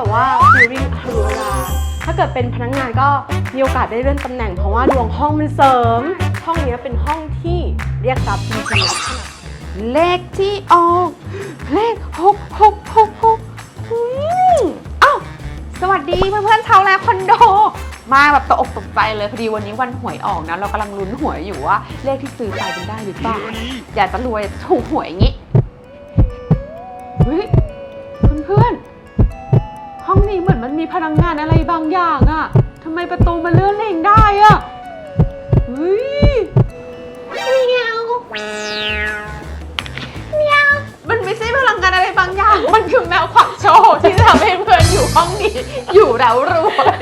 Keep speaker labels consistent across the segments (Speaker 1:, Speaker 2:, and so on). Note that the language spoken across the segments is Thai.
Speaker 1: แบบว่าฟิลลิ่งฮารุราถ้าเกิดเป็นพนักงานก็มีโอกาสได้เลื่อนตำแหน่งเพราะว่าดวงห้องมันเสริม ห้องนี้เป็นห้องที่เรียกทรัพย์จริงๆน
Speaker 2: เลขที่ออกเลขหกหกหกหกอืมอ้าวสวัสดีเพื่อนๆชาวแลคอนโดมาแบบตกอกตกใจเลยพอดีวันนี้วันหวยออกนะ เรากำลังลุ้นหวยอยู่ว่าเลขที่ซื้อไปเป็นได้หรือเปล่าอยากจะรวยถูกหวยอย่างนี้เฮ้ยเพื่อนๆ ห้องนี้เหมือนมันมีพลังงานอะไรบางอย่างอะทำไมประตูมันเลื่อนเองได้อะเฮ้ยมันไม่ใช่พลังงานอะไรบางอย่าง มันคือแมวขวักโชว์ที่ทำให้เพื่อนอยู่ห้องนี้ อยู่แล้วรวย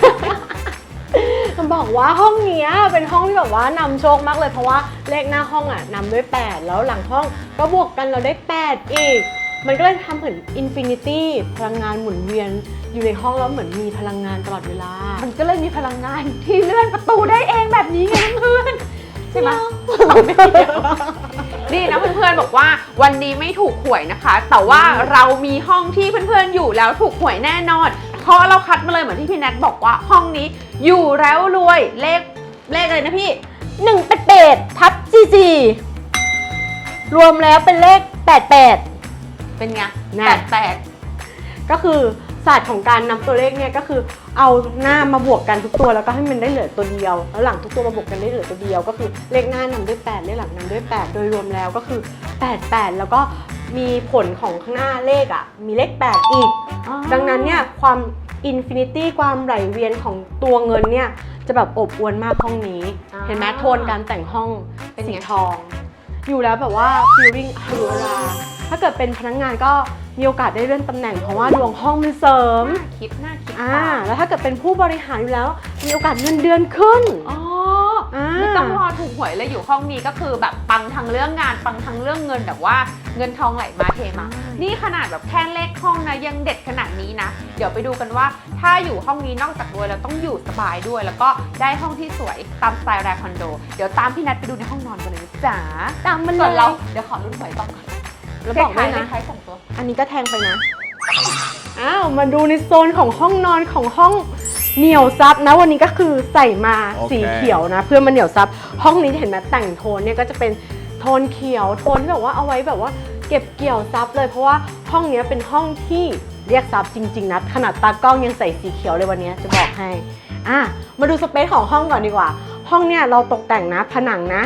Speaker 1: จะบอกว่าห้องเนี้ยเป็นห้องที่แบบว่านำโชคมากเลยเพราะว่าเลขหน้าห้องอะนำด้วย 8 แล้วหลังห้องก็บวกกันเราได้ 8 อีก มันก็เลยทำเหมือนอินฟินิตี้พลังงานหมุนเวียนอยู่ในห้องแล้วเหมือนมีพลังงานตลอดเวลา
Speaker 2: มันก็เลยมีพลังงานที่เลื่อนประตูได้เองแบบนี้ไงเพื่อนใช่ไหมไม่เกี่ยวนี่นะเพื่อนๆบอกว่าวันนี้ไม่ถูกหวยนะคะ แต่ว่าเรามีห้องที่เพื่อนๆอยู่แล้วถูกหวยแน่นอน เพราะเราคัดมาเลยเหมือนที่พี่แนทบอกว่าห้องนี้อยู่แล้วรวยเลขเลขอะไรนะพี่
Speaker 1: 1เป็นเปดทับจีจีรวมแล้วเป็นเลข88
Speaker 2: เป็นไง
Speaker 1: น่ะ
Speaker 2: แปดแปด
Speaker 1: ก็คือ ศาสตร์ของการนำตัวเลขเนี่ยก็คือเอาหน้ามาบวกกันทุกตัวแล้วก็ให้มันได้เหลือตัวเดียว แล้วหลังทุกตัวมาบวกกันได้เหลือตัวเดียว ก็คือเลขหน้านำด้วย8เลขหลังนำด้วย 8 โดยรวมแล้วก็คือ 8 8 แล้วก็มีผลของข้างหน้าเลขอะมีเลข 8 อีก ดังนั้นเนี่ยความอินฟินิตี้ความไหลเวียนของตัวเงินเนี่ยจะแบบอบอวลมากห้องนี้
Speaker 2: อ่า
Speaker 1: เห็นไหมโทนการแต่งห้อง
Speaker 2: เป็น
Speaker 1: สี
Speaker 2: ไง
Speaker 1: ทอง อยู่แล้วแบบว่า feeling ฮารุราถ้าเกิดเป็นพนักงานก็ มีโอกาสได้เลื่อนตำแหน่งเพราะว่าดวงห้องมันเสริม
Speaker 2: น่าคิดน่าคิด
Speaker 1: อ่า แล้วถ้าเกิดเป็นผู้บริหารอยู่แล้ว มีโอกาสเงินเดือนขึ้น
Speaker 2: อ๋อ
Speaker 1: อ่า
Speaker 2: ไม่ต้องรอถูกหวยเลยอยู่ห้องนี้ก็คือแบบปังทั้งเรื่องงานปังทั้งเรื่องเงินแบบว่าเงินทองไหลมาเทมา
Speaker 1: ใช่
Speaker 2: นี่ขนาดแบบแค่เลขห้องนะยังเด็ดขนาดนี้นะ เดี๋ยวไปดูกันว่า ถ้าอยู่ห้องนี้นอกจากรวยแล้วต้องอยู่สบายด้วย แล้วก็ได้ห้องที่สวยตามสไตล์แรคอนโด เดี๋ยวตามพี่นัทไปดูในห้องนอนกันเลยนะจ๋า
Speaker 1: ตามมันเล
Speaker 2: ส่วน
Speaker 1: ย
Speaker 2: เราเดี๋ยวขอรุ่นหวยต่อก่อน
Speaker 1: แล้วบอกด้วยนะ
Speaker 2: คล้ายๆสองตัว
Speaker 1: อันนี้ก็แทงไปนะ อ้าว มาดูในโซนของห้องนอนของห้องเหนียวซับนะ วันนี้ก็คือใส่มา
Speaker 3: โอเค
Speaker 1: สีเขียวนะ เพื่อมันเหนียวซับ ห้องนี้เห็นไหมแต่งโทนเนี่ยก็จะเป็นโทนเขียวโทนที่แบบว่าเอาไว้แบบว่า เก็บเกี่ยวซับเลยเพราะว่าห้องเนี้ยเป็นห้องที่เรียกซับจริง ๆนะขนาดตากล้องยังใส่สีเขียวเลยวันนี้จะบอกให้ อะมาดูสเปซของห้องก่อนดีกว่า ห้องเนี่ยเราตกแต่งนะ ผนังนะ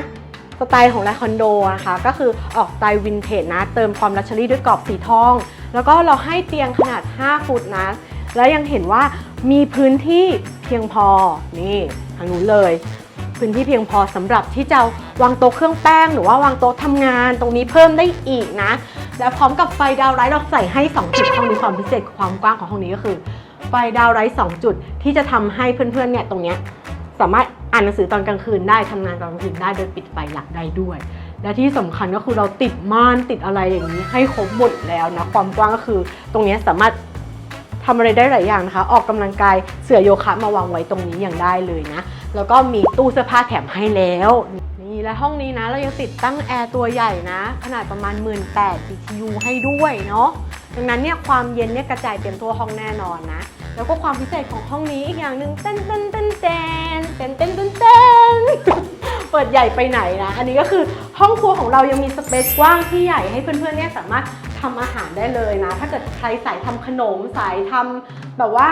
Speaker 1: สไตล์ของไลคอนโดนะคะก็คือออกสไตล์วินเทจนะ เติมความลักชัวรี่ด้วยกรอบสีทอง แล้วก็เราให้เตียงขนาด 5 ฟุตนะ แล้วยังเห็นว่ามีพื้นที่เพียงพอนี่ทางนู้นเลย พื้นที่เพียงพอสำหรับที่จะวางโต๊ะเครื่องแป้ง หรือว่าวางโต๊ะทำงานตรงนี้เพิ่มได้อีกนะ และพร้อมกับไฟดาวไลท์เราใส่ให้2จุดห้องนี้ความพิเศษความกว้างของห้องนี้ก็คือ ไฟดาวไลท์2จุดที่จะทำให้เพื่อนๆเนี่ยตรงเนี้ยสามารถ อ่านหนังสือตอนกลางคืนได้ทำงานตอนกลางคืนได้โดยปิดไฟหลักได้ด้วย และที่สำคัญก็คือเราติดม่านติดอะไรอย่างนี้ ให้ครบหมดแล้วนะความกว้างก็คือ ตรงนี้สามารถทำอะไรได้หลายอย่างนะคะ ออกกำลังกายเสื่อโยคะมาวางไว้ตรงนี้อย่างได้เลยนะ แล้วก็มีตู้เสื้อผ้าแถมให้แล้ว นี่และห้องนี้นะเรายังติดตั้งแอร์ตัวใหญ่นะ ขนาดประมาณ 18 BTU ให้ด้วยเนาะดังนั้นเนี่ยความเย็นเนี่ยกระจายเต็มทั่วห้องแน่นอนนะ แล้วก็ความพิเศษของห้องนี้อีกอย่างหนึ่งเต้นเต้นเต้นเต้นเต้นเต้นเต้นเต้นเปิดใหญ่ไปไหนนะ อันนี้ก็คือห้องครัวของเรายังมีสเปซกว้างที่ใหญ่ให้เพื่อนๆเนี่ยสามารถทำอาหารได้เลยนะ ถ้าเกิดใครสายทำขนมสายทำแบบว่า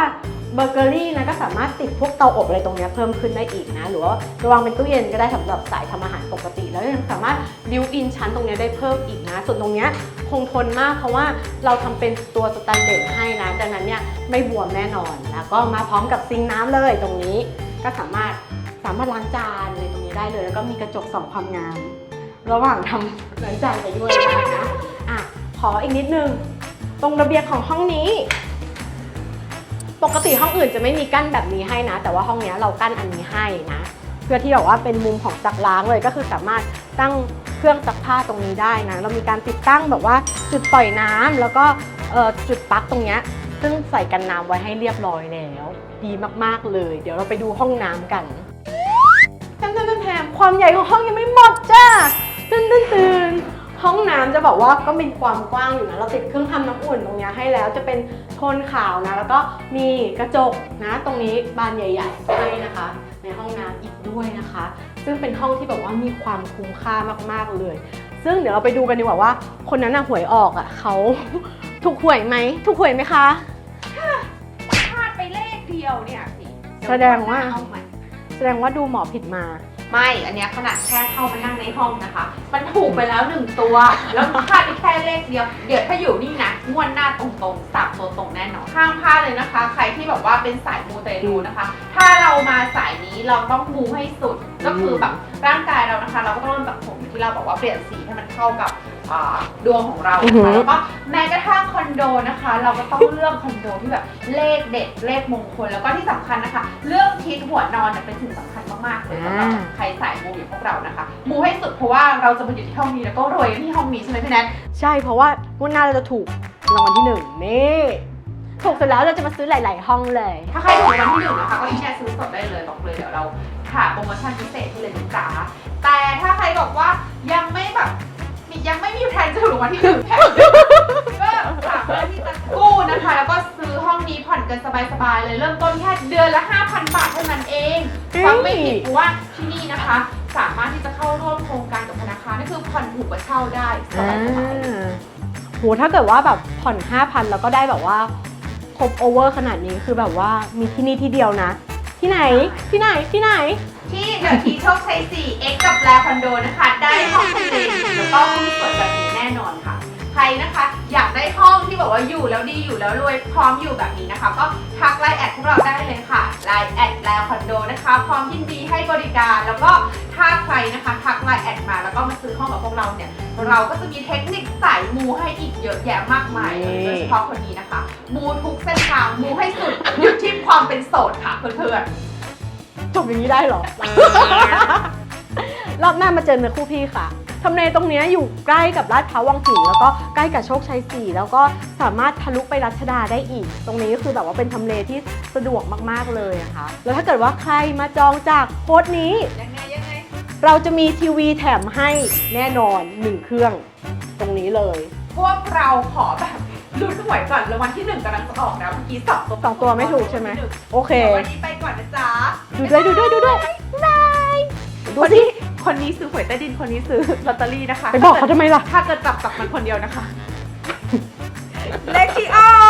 Speaker 1: เบเกอรี่นะก็สามารถติดพวกเตาอบอะไรตรงนี้เพิ่มขึ้นได้อีกนะ หรือว่าระวางเป็นตู้เย็นก็ได้สำหรับสายทำอาหารปกติ แล้วยังสามารถบิวอินชั้นตรงนี้ได้เพิ่มอีกนะ ส่วนตรงนี้คงทนมากเพราะว่าเราทำเป็นตัวสแตนเลสให้นะดังนั้นเนี่ยไม่บวมแน่นอนแล้วก็มาพร้อมกับซิงค์น้ำเลยตรงนี้ก็สามารถสามารถล้างจานอะไรตรงนี้ได้เลย แล้วก็มีกระจกส่องความงามระหว่างทำล้างจานไปด้วยนะอะขออีกนิดนึงตรงระเบียงของห้องนี้ ปกติห้องอื่นจะไม่มีกั้นแบบนี้ให้นะ แต่ว่าห้องนี้เรากั้นอันนี้ให้นะ เพื่อที่แบบว่าเป็นมุมของจักล้างเลยก็คือสามารถตั้งเครื่องซักผ้าตรงนี้ได้นะ เรามีการติดตั้งแบบว่าจุดปล่อยน้ำแล้วก็จุดปลั๊กตรงนี้ซึ่งใส่กันน้ำไว้ให้เรียบร้อยแล้ว ดีมากๆเลย เดี๋ยวเราไปดูห้องน้ำกันแถมแถมแถมความใหญ่ของห้องยังไม่หมดจ้าตื่นตื่นตื่น ห้องน้ำจะบอกว่าก็มีความกว้างอยู่นะ เราติดเครื่องทำน้ำอุ่นตรงเนี้ยให้แล้วจะเป็นโทนขาวนะ แล้วก็มีกระจกนะ ตรงนี้บานใหญ่ ๆ ให้นะคะ ในห้องน้ำอีกด้วยนะคะ ซึ่งเป็นห้องที่แบบว่ามีความคุ้มค่ามากๆเลย ซึ่งเดี๋ยวเราไปดูกันดีกว่าว่า คนนั้นน่ะหวยออกอะเขา ถูกหวยไหมถูกหวยไหมคะ
Speaker 2: พลาดไปเลขเดียวเนี่ยสิ
Speaker 1: แสดงว่า
Speaker 2: เอาใหม่
Speaker 1: แสดงว่าดูหมอผิดมา
Speaker 2: ไม่ อันเนี้ยขนาดแค่เข้ามานั่งในห้องนะคะ มันถูกไปแล้วหนึ่งตัว แล้วพลาดไปแค่เลขเดียว เดี๋ยวถ้าอยู่นี่นะงวดหน้าตรงๆสับตัวตรงแน่นอน ห้ามพลาดเลยนะคะ ใครที่แบบว่าเป็นสายมูเตลูนะคะ ถ้าเรามาสายนี้เราต้องมูให้สุด ก็คือแบบร่างกายเรานะคะ เราก็ต้องเริ่มจากผมที่เราบอกว่าเปลี่ยนสีให้มันเข้ากับ อ่าดวงของเรา
Speaker 1: อือ
Speaker 2: นะ
Speaker 1: หื
Speaker 2: คะ
Speaker 1: อ
Speaker 2: แล้วก็แม้กระทั่งคอนโดนะคะ เราก็ต้องเลือกคอนโดที่แบบเลขเด็ดเลขมงคลแล้วก็ที่สำคัญนะคะ เรื่องทิศหัวนอนเนี่ยเป็นสิ่งสำคัญมากๆเลยสำหรับใครสายมูอย่างพวกเรานะคะมูให้สุดเพราะว่าเราจะมาอยู่ที่ห้องนี้แล้วก็รวยกันที่ห้องนี้ใช่ไหมพี่แนท
Speaker 1: ใช่เพราะว่างวดหน้าเราจะถูกรางวัลที่หนึ่งนี่ถูกเสร็จแล้วเราจะมาซื้อหลาย ๆ ห้องเลย
Speaker 2: ถ้าใครถูกรางวัลที่หนึ่งนะคะก็พี่แนทซื้อสดได้เลยบอกเลยเดี๋ยวเราหาโปรโมชั่นพิเศษให้เลยนะจ๊ะแต่ถ้าใครบอกว่า วัลที่หนึ่งแผนก็สามารถที่จะกู้นะคะ แล้วก็ซื้อห้องนี้ผ่อนกันสบายๆเลย เริ่มต้นแค่เดือนละ 5,000 บาทเท่านั้นเองฟังไม่ผิดเพราะว่าที่นี่นะคะ สามารถที่จะเข้าร่วมโครงการกับธนาคารนี่คือผ่อนถูกกว่าเช่าได้ส
Speaker 1: อ่า
Speaker 2: บายๆเลย
Speaker 1: โหถ้าเกิดว่าแบบผ่อน 5,000 แล้วก็ได้แบบว่าครบโอเวอร์ขนาดนี้คือแบบว่ามีที่นี่ที่เดียวนะ ที่ไหนที่ไหนที่ไหน
Speaker 2: ที่เดอะทีโชคชัย4 X กับแลคอนโดนะคะ ได้ห้องทำ ว่าอยู่แล้วดีอยู่แล้วรวยพร้อมอยู่แบบนี้นะคะ ก็ทักไลน์แอดพวกเราได้เลยค่ะไลน์แอดแลคอนโดนะคะ พร้อมยินดีให้บริการ แล้วก็ถ้าใครนะคะทักไลน์แอดมาแล้วก็มาซื้อห้องกับพวกเราเนี่ยเราก็จะมีเทคนิคสายมูให้อีกเยอะแยะมากมายเลยโดยเฉพาะคนนี้นะคะ มูทุกเส้นทางมูให้สุดหยุดที่ความเป็นโสดค่ะเพื่อนๆ
Speaker 1: จบอย่างนี้ได้เหรอ รอบหน้ามาเจอเนื้อคู่พี่ค่ะ ทำเลตรงเนี้ยอยู่ใกล้กับลาดพร้าววังหินแล้วก็ใกล้กับโชคชัย4แล้วก็สามารถทะลุไปรัชดาได้อีก ตรงนี้ก็คือแบบว่าเป็นทำเลที่สะดวกมากๆเลยนะคะ แล้วถ้าเกิดว่าใครมาจองจากโค้ดนี้
Speaker 2: ยังไงยังไง
Speaker 1: เราจะมีทีวีแถมให้แน่นอน1เครื่อง ตรงนี้เลย
Speaker 2: พวกเราขอแบบลุ้นหวยก่อนรางวัลที่หนึ่งกำลังจะออกแล้วเมื่อกี้สองตัว
Speaker 1: สองตัวไม่ถูกใช่ไหมโอเค
Speaker 2: เดี๋ยววันนี้ไปก่อนนะจ๊ะ
Speaker 1: ดูด้วยดูด้วยดูด้วยบายดู
Speaker 2: คน
Speaker 1: สิ
Speaker 2: นี้ คนนี้ซื้อหวยใต้ดินคนนี้ซื้อลอตเตอรี่นะคะ
Speaker 1: ไปบอกเขาทำไมล่ะ
Speaker 2: ถ้าเกิดจับจับมันคนเดียวนะคะ เลขที่ออก